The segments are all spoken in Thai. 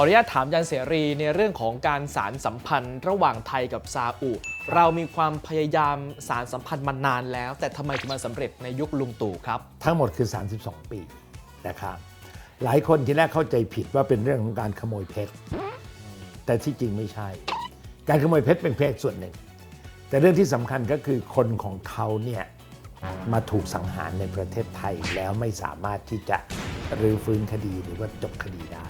ออนุญาตถามอาจันเสรีในเรื่องของการสารสัมพันธ์ระหว่างไทยกับซาอุ เรามีความพยายามสารสัมพันธ์มานานแล้ว แต่ทำไมถึงมาสำเร็จในยุคลุงตู่ครับ ทั้งหมดคือ 32 ปีนะครับหลายคนที่แรกเข้าใจผิดว่าเป็นเรื่องของการขโมยเพชร แต่ที่จริงไม่ใช่ การขโมยเพชรเป็นเพชรส่วนหนึ่ง แต่เรื่องที่สำคัญก็คือคนของเขาเนี่ยมาถูกสังหารในประเทศไทยแล้วไม่สามารถที่จะรื้อฟื้นคดีหรือว่าจบคดีได้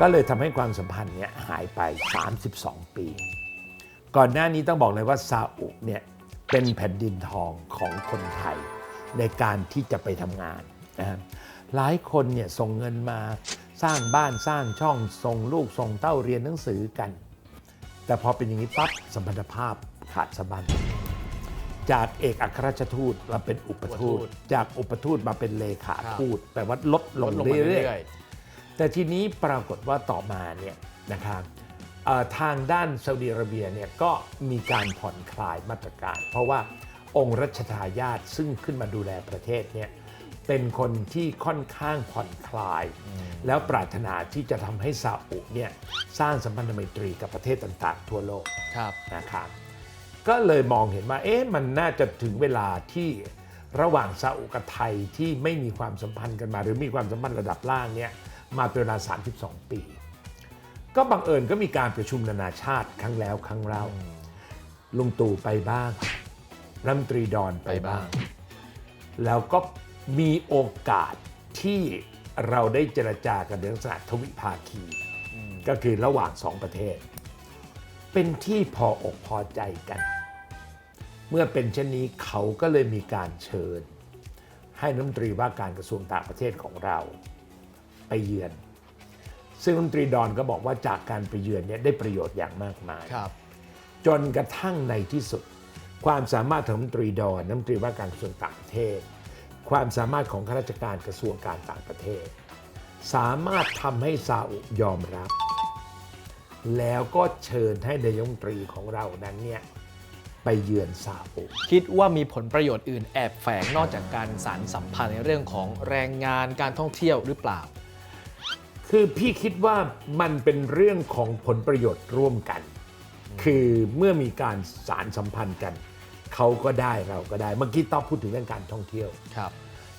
ก็เลยทำให้ความสัมพันธ์เนี่ยหายไป 32 ปี ก่อนหน้านี้ต้องบอกเลยว่าซาอุเนี่ยเป็นแผ่นดินทองของคนไทย ในการที่จะไปทำงานนะหลายคนเนี่ยส่งเงินมาสร้างบ้านสร้างช่องส่งลูกส่งเต้าเรียนหนังสือกัน แต่พอเป็นอย่างนี้ปั๊บสัมพันธภาพขาดสะบันจากเอกอัครราชทูตมาเป็นอุปทูต จากอุปทูตมาเป็นเลขาทูตแปลว่าลดลงเรื่อยอยๆ แต่ทีนี้ปรากฏว่าต่อมาเนี่ยนะครับเอ่อทางด้านซาอุดิอาระเบียเนี่ยก็มีการผ่อนคลายมาตรการ เพราะว่าองค์รัชทายาทซึ่งขึ้นมาดูแลประเทศเนี่ยเป็นคนที่ค่อนข้างผ่อนคลาย แล้วปรารถนาที่จะทำให้ซาอุเนี่ยสร้างสัมพันธไมตรีกับประเทศต่างๆ ทั่วโลกๆครับนะครับก็เลยมองเห็นว่าเอ๊ะมันน่าจะถึงเวลาที่ระหว่างซาอุกับไทยที่ไม่มีความสัมพันธ์กันมา หรือมีความสัมพันธ์ระดับล่างเนี่ย มาเป็นเวลา 32 ปี ก็บังเอิญก็มีการประชุมนานาชาติครั้งแล้วครั้งเล่าลุงตู่ไปบ้างรัฐมนตรีดอนไปบ้าง แล้วก็มีโอกาสที่เราได้เจรจากันในลักษณะทวิภาคี ก็คือระหว่างสองประเทศ เป็นที่พออกพอใจกัน เมื่อเป็นเช่นนี้เขาก็เลยมีการเชิญ ให้รัฐมนตรีว่าการกระทรวงต่างประเทศของเรา ไปเยือน ซึ่งรัฐมนตรีดอนก็บอกว่าจากการไปเยือนเนี่ยได้ประโยชน์อย่างมากมาย ครับจนกระทั่งในที่สุด ความสามารถของรัฐมนตรีดอนรัฐมนตรีว่าการกระทรวงต่างประเทศ ความสามารถของข้าราชการกระทรวงการต่างประเทศ สามารถทำให้ซาอุยอมรับ แล้วก็เชิญให้นายกรัฐมนตรีของเรานั้นเนี่ยไปเยือนซาอุ คิดว่ามีผลประโยชน์อื่นแอบแฝงนอกจากการสารสัมพันธ์ในเรื่องของแรงงานการท่องเที่ยวหรือเปล่า คือพี่คิดว่ามันเป็นเรื่องของผลประโยชน์ร่วมกัน คือเมื่อมีการสารสัมพันธ์กัน เขาก็ได้เราก็ได้เมื่อกี้ต๊อบพูดถึงเรื่องการท่องเที่ยวครับ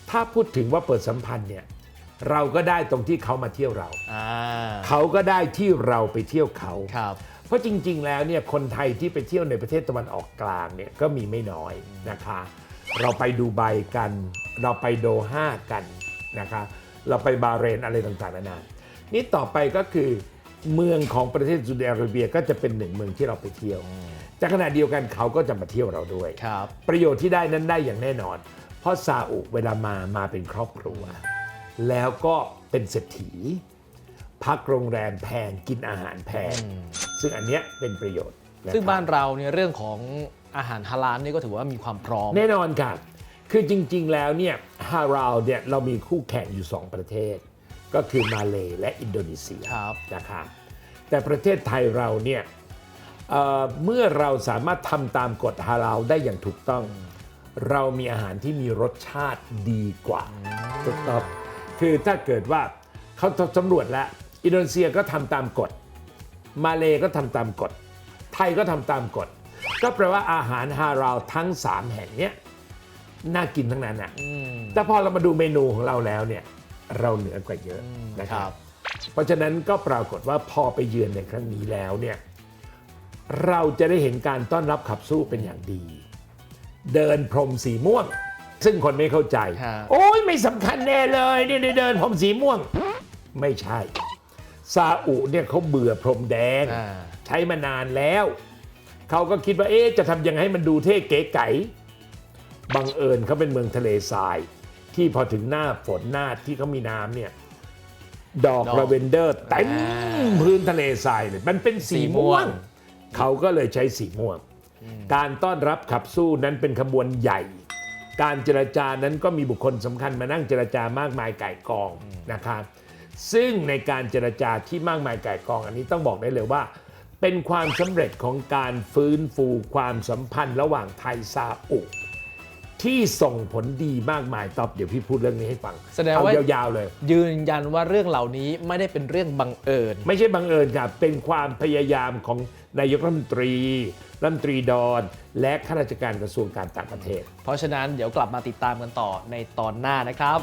ถ้าพูดถึงว่าเปิดสัมพันธ์เนี่ยเราก็ได้ตรงที่เขามาเที่ยวเราอ่าเขาก็ได้ที่เราไปเที่ยวเขาครับเพราะจริง ๆ แล้วเนี่ยคนไทยที่ไปเที่ยวในประเทศตะวันออกกลางเนี่ยก็มีไม่น้อยนะคะ เราไปดูไบกัน เราไปโดฮากันนะคะ เราไปบาห์เรนอะไรต่างๆนานา นี่ต่อไปก็คือเมืองของประเทศซาอุดิอาระเบียก็จะเป็นหนึ่งเมืองที่เราไปเที่ยวแต่ขณะเดียวกันเขาก็จะมาเที่ยวเราด้วย ครับ ประโยชน์ที่ได้นั้นได้อย่างแน่นอน เพราะซาอุเวลามามาเป็นครอบครัว แล้วก็เป็นเศรษฐี พักโรงแรมแพงกินอาหารแพง ซึ่งอันเนี้ยเป็นประโยชน์ะซึ่งครับบ้านเราเนี่ยเรื่องของอาหารฮาลาลนี่ก็ถือว่ามีความพร้อม แน่นอนค่ะ คือจริง ๆ แล้วเนี่ยฮาราวเนี่ยเรามีคู่แข่งอยู่ 2 ประเทศ ก็คือมาเลและอินโดนีเซียครับนะคะแต่ประเทศไทยเราเนี่ยเอ่อเมื่อเราสามารถทำตามกฎฮาราวได้อย่างถูกต้อง เรามีอาหารที่มีรสชาติดีกว่าถูกต้องคือถ้าเกิดว่าเขาสำรวจแล้วอินโดนีเซียก็ทำตามกฎ มาเลก็ทำตามกฎ ไทยก็ทำตามกฎ ก็แปลว่าอาหารฮาราวทั้ง 3 แห่งเนี้ยน่ากินทั้งนั้นอะแต่พอเรามาดูเมนูของเราแล้วเนี่ย เราเหนือกว่าเยอะนะคครัรับบเพราะฉะนั้นก็ปรากฏว่าพอไปเยือนในครั้งนี้แล้วเนี่ยเราจะได้เห็นการต้อนรับขับสู้เป็นอย่างดี เดินพรมสีม่วง ซึ่งคนไม่เข้าใจฮะโอ้ยไม่สำคัญแน่เลยเนี่ยเดินพรมสีม่วง ไม่ใช่ ซาอุเนี่ยเขาเบื่อพรมแดงอ่าใช้มานานแล้ว เขาก็คิดว่าเอ๊ะจะทำยังไงให้มันดูเท่เก๋ไก๋บังเอิญเขาเป็นเมืองทะเลทราย ที่พอถึงหน้าฝนหน้าที่เขามีน้ำเนี่ย ดอกดอกลาเวนเดอร์เต็มอ่าพื้นทะเลทรายเลยมันเป็นสีสีม่ม่ววง ง เขาก็เลยใช้สีม่วง การต้อนรับขับสู้นั้นเป็นขบวนใหญ่ การเจรจานั้นก็มีบุคคลสำคัญมานั่งเจรจามากมายไก่ายกองนะครับซึ่งในการเจรจาที่มากมายไก่ายกอง อันนี้ต้องบอกได้เลยว่า เป็นความสำเร็จของการฟื้นฟูความสัมพันธ์ระหว่างไทยซาอุ ที่ส่งผลดีมากมายตอบเดี๋ยวพี่พูดเรื่องนี้ให้ฟังแสดงเอาว่ายาวๆเลย ยืนยันว่าเรื่องเหล่านี้ไม่ได้เป็นเรื่องบังเอิญ ไม่ใช่บังเอิญครับเป็นความพยายามของนายกรัฐมนตรีรัฐมนตรีดอน และข้าราชการกระทรวงการต่างประเทศ เพราะฉะนั้นเดี๋ยวกลับมาติดตามกันต่อในตอนหน้านะครับ